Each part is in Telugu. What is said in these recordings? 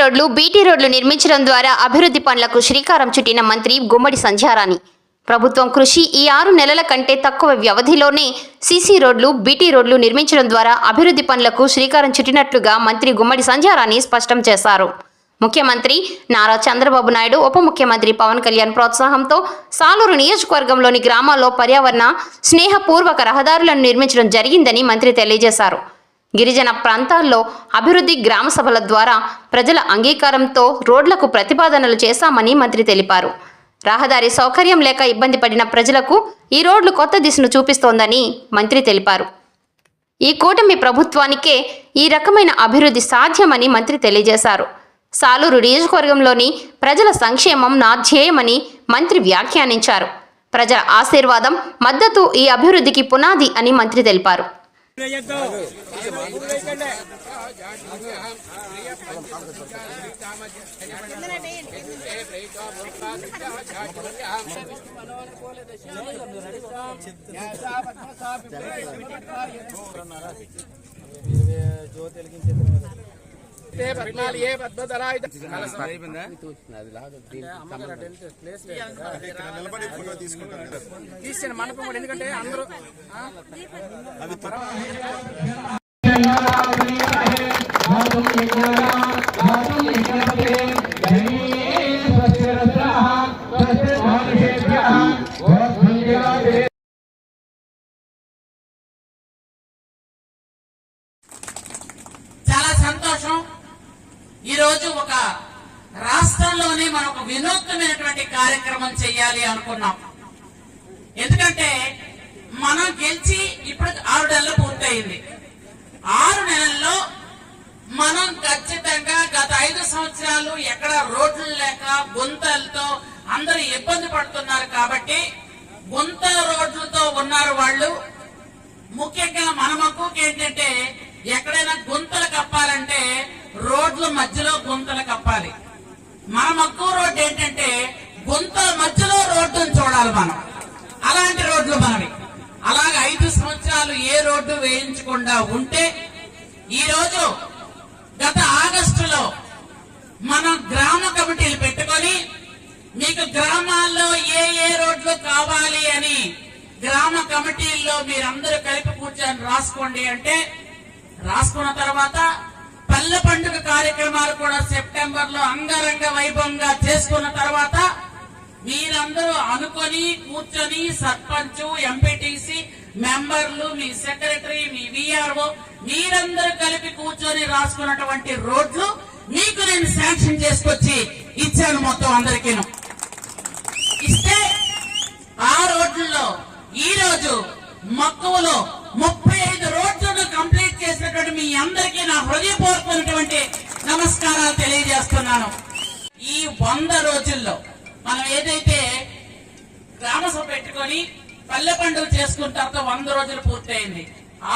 రోడ్లు బీటీ రోడ్లు నిర్మించడం ద్వారా అభివృద్ధి పనులకు శ్రీకారం చుట్టిన మంత్రి గుమ్మడి సంధ్యారాణి. ప్రభుత్వం కృషి ఈ ఆరు నెలల కంటే తక్కువ వ్యవధిలోనే సీసీ రోడ్లు బీటీ రోడ్లు నిర్మించడం ద్వారా అభివృద్ధి పనులకు శ్రీకారం చుట్టినట్లుగా మంత్రి గుమ్మడి సంధ్యారాణి స్పష్టం చేశారు. ముఖ్యమంత్రి నారా చంద్రబాబు నాయుడు ఉప ముఖ్యమంత్రి పవన్ కళ్యాణ్ ప్రోత్సాహంతో సాలూరు నియోజకవర్గంలోని గ్రామాల్లో పర్యావరణ స్నేహపూర్వక రహదారులను నిర్మించడం జరిగిందని మంత్రి తెలియజేశారు. గిరిజన ప్రాంతాల్లో అభివృద్ధి గ్రామ సభల ద్వారా ప్రజల అంగీకారంతో రోడ్లకు ప్రతిపాదనలు చేశామని మంత్రి తెలిపారు. రహదారి సౌకర్యం లేక ఇబ్బంది పడిన ప్రజలకు ఈ రోడ్లు కొత్త దిశను చూపిస్తోందని మంత్రి తెలిపారు. ఈ కూటమి ప్రభుత్వానికే ఈ రకమైన అభివృద్ధి సాధ్యమని మంత్రి తెలియజేశారు. సాలూరు నియోజకవర్గంలోని ప్రజల సంక్షేమం నా ధ్యేయమని మంత్రి వ్యాఖ్యానించారు. ప్రజల ఆశీర్వాదం మద్దతు ఈ అభివృద్ధికి పునాది అని మంత్రి తెలిపారు. జ్యోతి వెలిగించే ఏ పద్నాలుగు ఏ పద్మధరాయుధ తీసిన మండపం కూడా ఎందుకంటే అందరూ? ఒక రాష్ట్రంలోనే మనం ఒక వినూత్నమైనటువంటి కార్యక్రమం చేయాలి అనుకున్నాం. ఎందుకంటే మనం గెలిచి ఇప్పుడు ఆరు నెలలు పూర్తయింది. ఆరు నెలల్లో మనం ఖచ్చితంగా గత ఐదు సంవత్సరాలు ఎక్కడ రోడ్లు లేక గుంతలతో అందరూ ఇబ్బంది పడుతున్నారు కాబట్టి గుంత రోడ్లతో ఉన్నారు వాళ్ళు. ముఖ్యంగా మన మక్కువకి ఏంటంటే రోడ్ల మధ్యలో గుంతలు కప్పాలి. మన మక్కువ రోడ్డు ఏంటంటే గుంతల మధ్యలో రోడ్డును చూడాలి మనం. అలాంటి రోడ్లు మనవి. అలాగే ఐదు సంవత్సరాలు ఏ రోడ్డు వేయించకుండా ఉంటే ఈ రోజు గత ఆగస్టులో మనం గ్రామ కమిటీలు పెట్టుకొని మీకు గ్రామాల్లో ఏ ఏ రోడ్లు కావాలి అని గ్రామ కమిటీల్లో మీరందరూ కలిపి కూర్చొని రాసుకోండి అంటే రాసుకున్న తర్వాత పల్లె పండుగ కార్యక్రమాలు కూడా సెప్టెంబర్లో అంగరంగ వైభవంగా చేసుకున్న తర్వాత మీరందరూ అనుకొని కూర్చొని సర్పంచ్ ఎంపీటీసీ మెంబర్లు మీ సెక్రటరీ మీ విఆర్ఓ మీరందరూ కలిపి కూర్చొని రాసుకున్నటువంటి రోడ్లు మీకు నేను శాంక్షన్ చేసుకొచ్చి ఇచ్చాను మొత్తం అందరికీను. నమస్కారాలు తెలియజేస్తున్నాను. ఈ వంద రోజుల్లో మనం ఏదైతే గ్రామసభ పెట్టుకొని పల్లె పండుగ చేసుకున్న తర్వాత వంద రోజులు పూర్తయింది.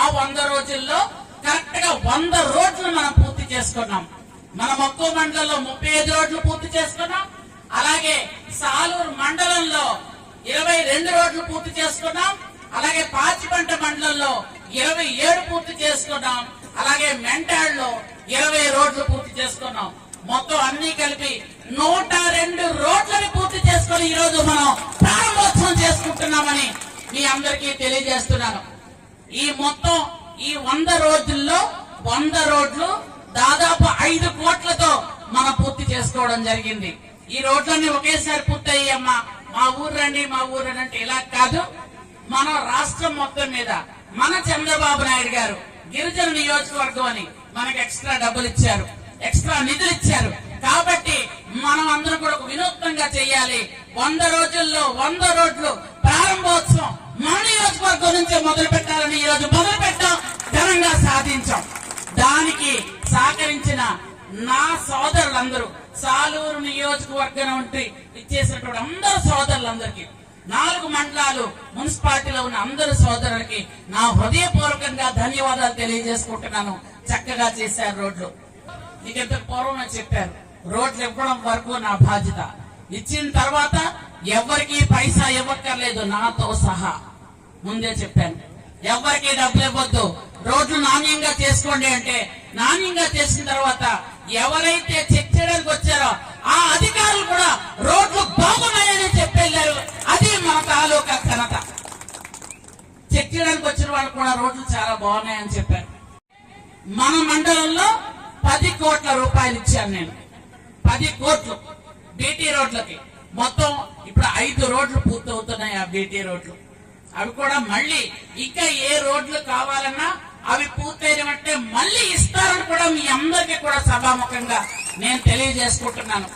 ఆ వంద రోజుల్లో కరెక్ట్గా వంద రోడ్లు మనం పూర్తి చేసుకున్నాం. మన మక్కువ మండలంలో ముప్పై ఐదు రోడ్లు పూర్తి చేసుకున్నాం. అలాగే సాలూరు మండలంలో ఇరవై రెండు రోడ్లు పూర్తి చేసుకున్నాం. అలాగే పాచిపంట మండలంలో ఇరవై ఏడు పూర్తి చేసుకున్నాం. అలాగే మెంటాడ్లో ఇరవై రోడ్లు పూర్తి చేసుకున్నాం. మొత్తం అన్ని కలిపి నూట రెండు రోడ్లని పూర్తి చేసుకొని ఈ రోజు మనం ప్రారంభోత్సవం చేసుకుంటున్నామని మీ అందరికీ తెలియజేస్తున్నాను. ఈ మొత్తం ఈ వంద రోజుల్లో వంద రోడ్లు దాదాపు ఐదు కోట్లతో మనం పూర్తి చేసుకోవడం జరిగింది. ఈ రోడ్లన్నీ ఒకేసారి పూర్తయ్యమ్మా మా ఊరు రండి మా ఊరు రండి అంటే ఇలా కాదు. మన రాష్ట్రం మొత్తం మీద మన చంద్రబాబు నాయుడు గారు గిరిజన నియోజకవర్గం అని మనకి ఎక్స్ట్రా డబ్బులు ఇచ్చారు. ఎక్స్ట్రా నిధులు ఇచ్చారు. కాబట్టి మనం అందరం కూడా ఒక వినూత్నంగా చేయాలి. వంద రోజుల్లో వంద రోడ్లు ప్రారంభోత్సవం మన నియోజకవర్గం నుంచే మొదలు పెట్టాలని ఈ రోజు మొదలు పెట్టాం. ఘనంగా సాధించాం. దానికి సహకరించిన నా సోదరులందరూ సాలూరు నియోజకవర్గం నుండి ఇచ్చేసినటువంటి అందరు సోదరులందరికీ నాలుగు మండలాలు మున్సిపాలిటీలో ఉన్న అందరు సోదరులకి నా హృదయపూర్వకంగా ధన్యవాదాలు తెలియజేసుకుంటున్నాను. చక్కగా చేశారు రోడ్లు. మీకు ఎంత పూర్వమే చెప్పారు. రోడ్లు ఇవ్వడం వరకు నా బాధ్యత. ఇచ్చిన తర్వాత ఎవరికి పైసా ఇవ్వక్కర్లేదు నాతో సహా. ముందే చెప్పాను. ఎవరికి డబ్బులు ఇవ్వద్దు. రోడ్లు నాణ్యంగా చేసుకోండి అంటే నాణ్యంగా చేసిన తర్వాత ఎవరైతే చెక్ చేయడానికి వచ్చారో ఆ అధికారులు కూడా రోడ్లు బాగున్నాయని చెప్పెళ్ళారు అది మన తాలూకా ఘనత. చెక్ చేయడానికి వచ్చిన వాళ్ళు కూడా రోడ్లు చాలా బాగున్నాయని చెప్పారు. మన మండలంలో పది కోట్ల రూపాయలు ఇచ్చాను నేను. పది కోట్లు బీటీ రోడ్లకి. మొత్తం ఇప్పుడు ఐదు రోడ్లు పూర్తవుతున్నాయి ఆ బీటీ రోడ్లు. అవి కూడా మళ్ళీ ఇంకా ఏ రోడ్లు కావాలన్నా అవి పూర్తయినట్టే మళ్ళీ ఇస్తారని కూడా మీ అందరికీ కూడా సభాముఖంగా నేను తెలియజేసుకుంటున్నాను.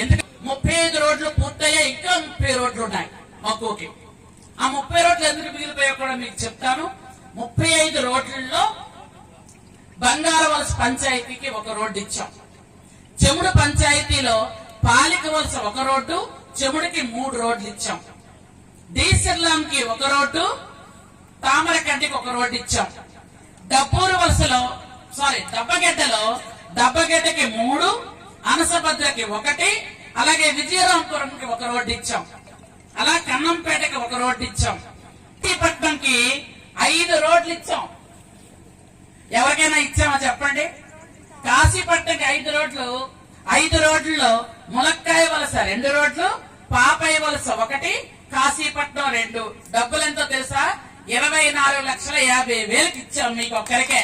ఎందుకంటే ముప్పై ఐదు రోడ్లు పూర్తయ్యాయి ఇంకా ముప్పై రోడ్లు ఉన్నాయి. మక్కువకి ఆ ముప్పై రోడ్లు ఎందుకు మిగిలిపోయా కూడా మీకు చెప్తాను. ముప్పై ఐదు రోడ్లలో బంగారవలస పంచాయతీకి ఒక రోడ్డు ఇచ్చాం. చెముడు పంచాయతీలో పాలిక వలస ఒక రోడ్డు చెముడికి మూడు రోడ్లు ఇచ్చాం. డీసెర్లాంకి ఒక రోడ్డు తామరకంటికి ఒక రోడ్డు ఇచ్చాం. డబ్బూరు వలసలో సారీ దబ్బగడ్డలో దబ్బగడ్డకి మూడు అనసభద్రకి ఒకటి అలాగే విజయరాంపురంకి ఒక రోడ్డు ఇచ్చాం. అలా కన్నంపేటకి ఒక రోడ్డు ఇచ్చాం. పట్నంకి ఐదు రోడ్లు ఇచ్చాం. ఎవరికైనా ఇచ్చామా చెప్పండి? కాశీపట్నంకి ఐదు రోడ్లు ఐదు రోడ్లలో ములక్కాయ వలస రెండు రోడ్లు పాపయ్య వలస ఒకటి కాశీపట్నం రెండు. డబ్బులు ఎంతో తెలుసా? ఇరవై నాలుగు లక్షల యాభై వేలకు ఇచ్చాం మీకు ఒక్కరికే